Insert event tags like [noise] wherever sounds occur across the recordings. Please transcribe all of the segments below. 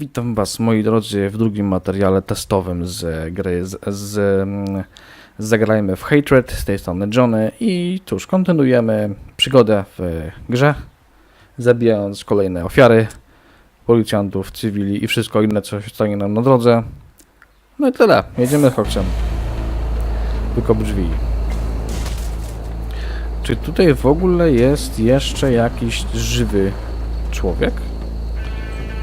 Witam Was, moi drodzy, w drugim materiale testowym z gry z, z, Zagrajmy w Hatred, z tej strony Johnny i cóż, kontynuujemy przygodę w grze, zabijając kolejne ofiary, policjantów, cywili i wszystko inne, co się stanie nam na drodze. No i tyle, jedziemy koksem. Tylko drzwi. Czy tutaj w ogóle jest jeszcze jakiś żywy człowiek?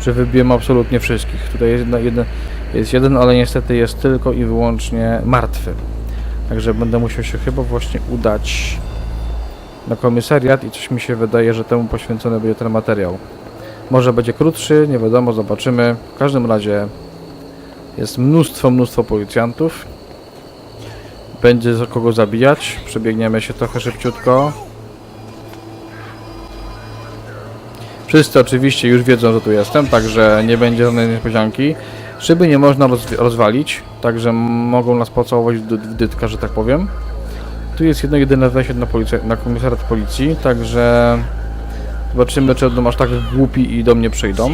Że wybiłem absolutnie wszystkich. Tutaj jest, jedna, jeden, jest jeden, ale niestety jest tylko i wyłącznie martwy. Także będę musiał się chyba właśnie udać na komisariat i coś mi się wydaje, że temu poświęcony będzie ten materiał. Może będzie krótszy, nie wiadomo, zobaczymy. W każdym razie jest mnóstwo, mnóstwo policjantów. Będzie za kogo zabijać. Przebiegniemy się trochę szybciutko. Wszyscy oczywiście już wiedzą, że tu jestem, także nie będzie żadnej niespodzianki. Szyby nie można rozwi- rozwalić, także mogą nas pocałować w, dy- w dytka, że tak powiem. Tu jest jedno jedyne wejście na, na komisariat policji, także zobaczymy, czy będą aż tak głupi i do mnie przyjdą.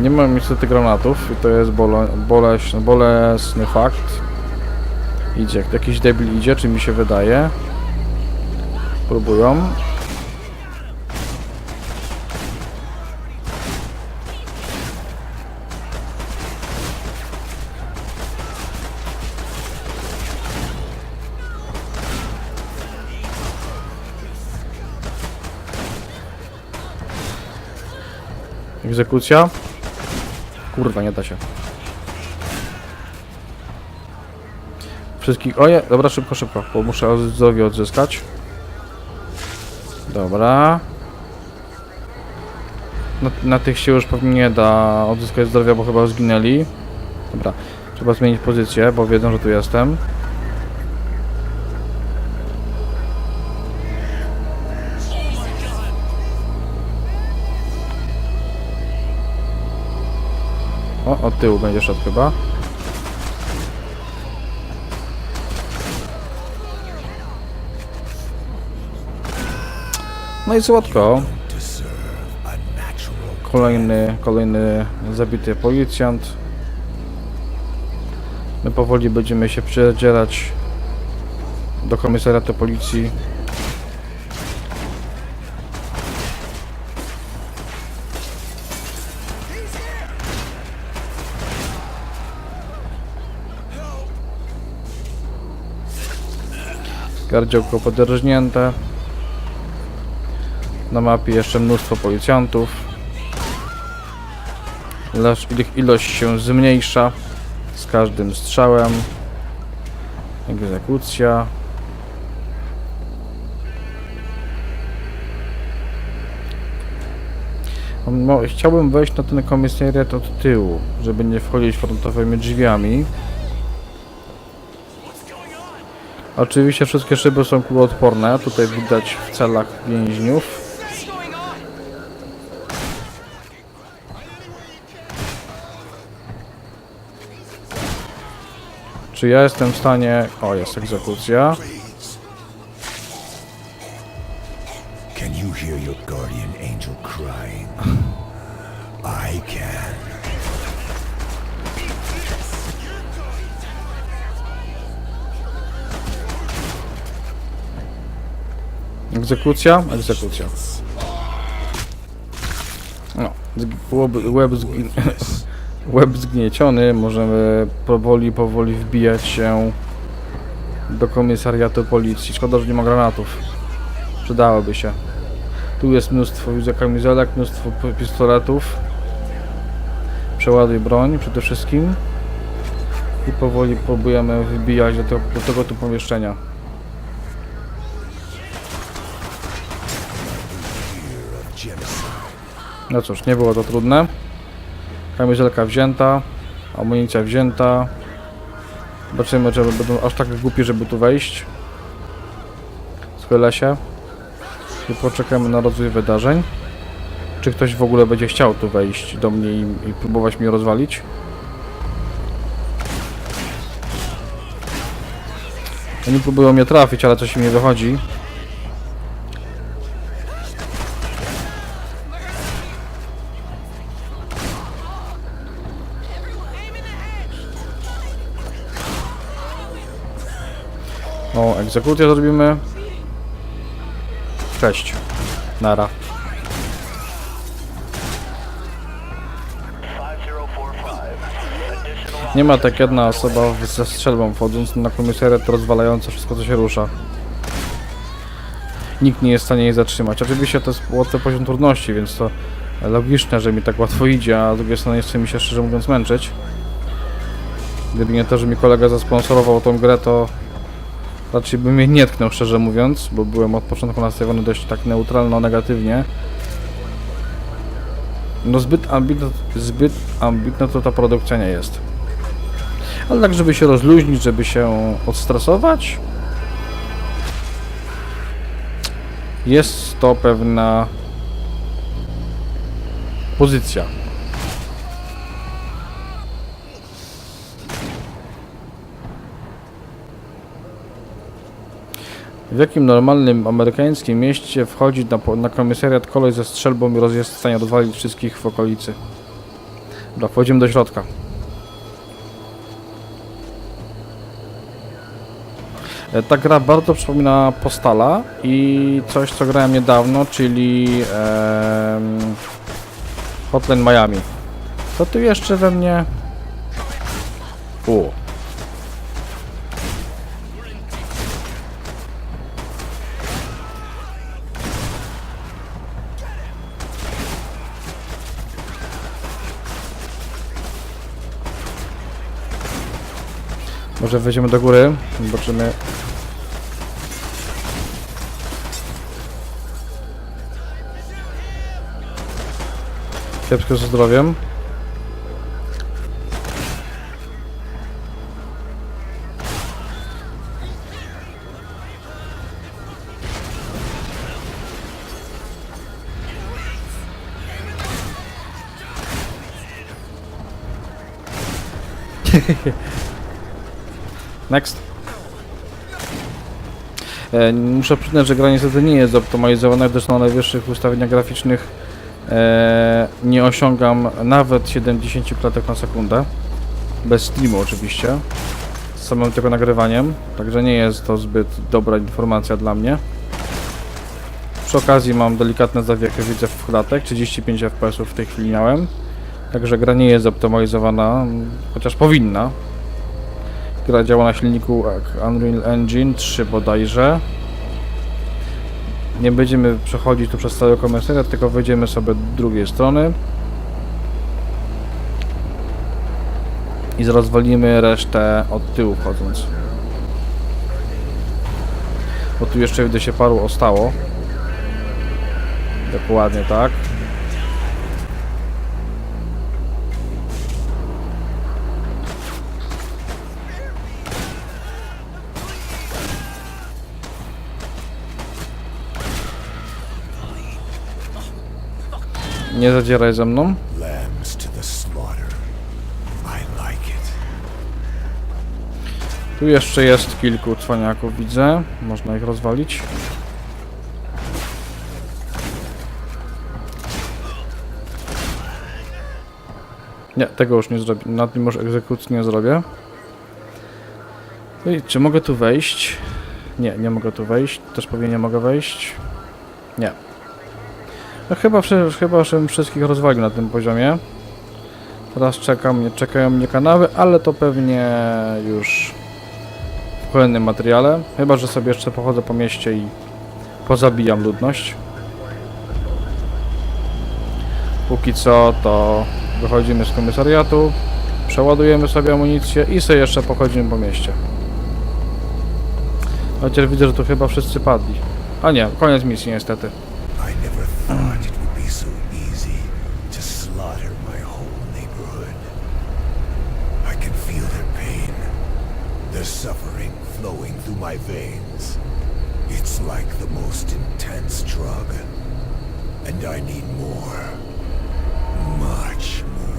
Nie mam niestety granatów i to jest bole, boleś, bolesny fakt. Idzie, jakiś debil idzie, czy mi się wydaje. Próbują. Egzekucja. Kurwa, nie da się. Wszystkich... Oje, dobra, szybko, szybko, bo muszę zdrowie odzyskać. Dobra. Na, na tych się już pewnie nie da odzyskać zdrowia, bo chyba zginęli. Dobra. Trzeba zmienić pozycję, bo wiedzą, że tu jestem. O, od tyłu będzie szedł chyba. No i słodko. Kolejny, kolejny zabity policjant. My powoli będziemy się przedzierać do komisariatu policji. Gardziołko poderżnięte. Na mapie jeszcze mnóstwo policjantów. Ich ilość się zmniejsza z każdym strzałem. Egzekucja. Chciałbym wejść na ten komisariat od tyłu, żeby nie wchodzić frontowymi drzwiami. Oczywiście wszystkie szyby są kuloodporne, tutaj widać w celach więźniów. Czy ja jestem w stanie... O, jest egzekucja. Can you hear your guardian angel crying? I can. Egzekucja? Egzekucja. No, zg- łeb, łeb, zgi [laughs] łeb zgnieciony, możemy powoli, powoli wbijać się do komisariatu policji. Szkoda, że nie ma granatów. Przydałoby się. Tu jest mnóstwo widzę kamizelek, mnóstwo pistoletów. Przeładuj broń przede wszystkim. I powoli próbujemy wybijać do, do tego tu pomieszczenia. No cóż, nie było to trudne. Kamizelka wzięta, amunicja wzięta. Zobaczymy, czy będą aż tak głupi, żeby tu wejść. Schylę się. I poczekamy na rozwój wydarzeń. Czy ktoś w ogóle będzie chciał tu wejść do mnie i, i próbować mnie rozwalić? Oni próbują mnie trafić, ale coś im nie wychodzi. O, egzekucję zrobimy. Cześć. Nara. 5045. Additional Nie ma tak jedna osoba ze strzelbą wchodząc na komisariat rozwalająca wszystko co się rusza. Nikt nie jest w stanie jej zatrzymać. Oczywiście to jest łatwy poziom trudności, więc to logiczne, że mi tak łatwo idzie, a z drugiej strony nie chce mi się szczerze mówiąc męczyć. Gdyby nie to, że mi kolega zasponsorował tą grę, to raczej bym mnie nie tknął szczerze mówiąc, bo byłem od początku nastawiony dość tak neutralno, negatywnie. No zbyt ambitna, zbyt ambitna to ta produkcja nie jest. Ale tak, żeby się rozluźnić, żeby się odstresować, jest to pewna pozycja. W jakim normalnym amerykańskim mieście wchodzi na, na komisariat koleś ze strzelbą i jest w stanie rozwalić wszystkich w okolicy? Dobra, wchodzimy do środka. E, Ta gra bardzo przypomina Postala i coś, co grałem niedawno, czyli Hotline Miami. Co tu jeszcze we mnie? U. Może wejdziemy do góry, zobaczymy. Kiepsko ze zdrowiem. [laughs] Next. E, muszę przyznać, że gra niestety nie jest zoptymalizowana, gdyż na najwyższych ustawieniach graficznych e, nie osiągam nawet 70 klatek na sekundę. Bez streamu oczywiście. Z samym tylko nagrywaniem. Także nie jest to zbyt dobra informacja dla mnie. Przy okazji mam delikatne zawiechy, widzę w klatek. 35 fps w tej chwili miałem. Także gra nie jest zoptymalizowana, chociaż powinna. Gra działa na silniku Unreal Engine 3 bodajże. Nie będziemy przechodzić tu przez cały komisariat, tylko wejdziemy sobie drugiej strony. I rozwalimy resztę od tyłu wchodząc. Bo tu jeszcze widzę się paru ostało. Dokładnie tak. Nie zadzieraj ze mną. I. Tu jeszcze jest kilku cwaniaków, widzę. Można ich rozwalić. Nie, tego już nie zrobię. Nad nim już egzekucji nie zrobię. Ej, czy mogę tu wejść? Nie, nie mogę tu wejść. Też pewnie nie mogę wejść. Nie. No chyba, chyba żebym wszystkich rozwalił na tym poziomie. Teraz czekam, czekają mnie kanały, ale to pewnie już w kolejnym materiale. Chyba, że sobie jeszcze pochodzę po mieście i pozabijam ludność. Póki co to wychodzimy z komisariatu, przeładujemy sobie amunicję i sobie jeszcze pochodzimy po mieście. Chociaż widzę, że tu chyba wszyscy padli. A nie, koniec misji niestety. Be so easy to slaughter my whole neighborhood. I can feel their pain, their suffering flowing through my veins. It's like the most intense drug. And I need more. Much more.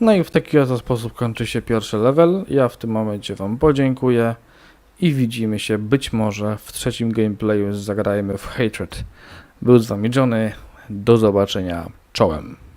No i w taki oto sposób kończy się pierwszy level. Ja w tym momencie Wam podziękuję i widzimy się być może w trzecim gameplayu. Zagrajmy w Hatred. Był z Wami Johnny. Do zobaczenia. Czołem.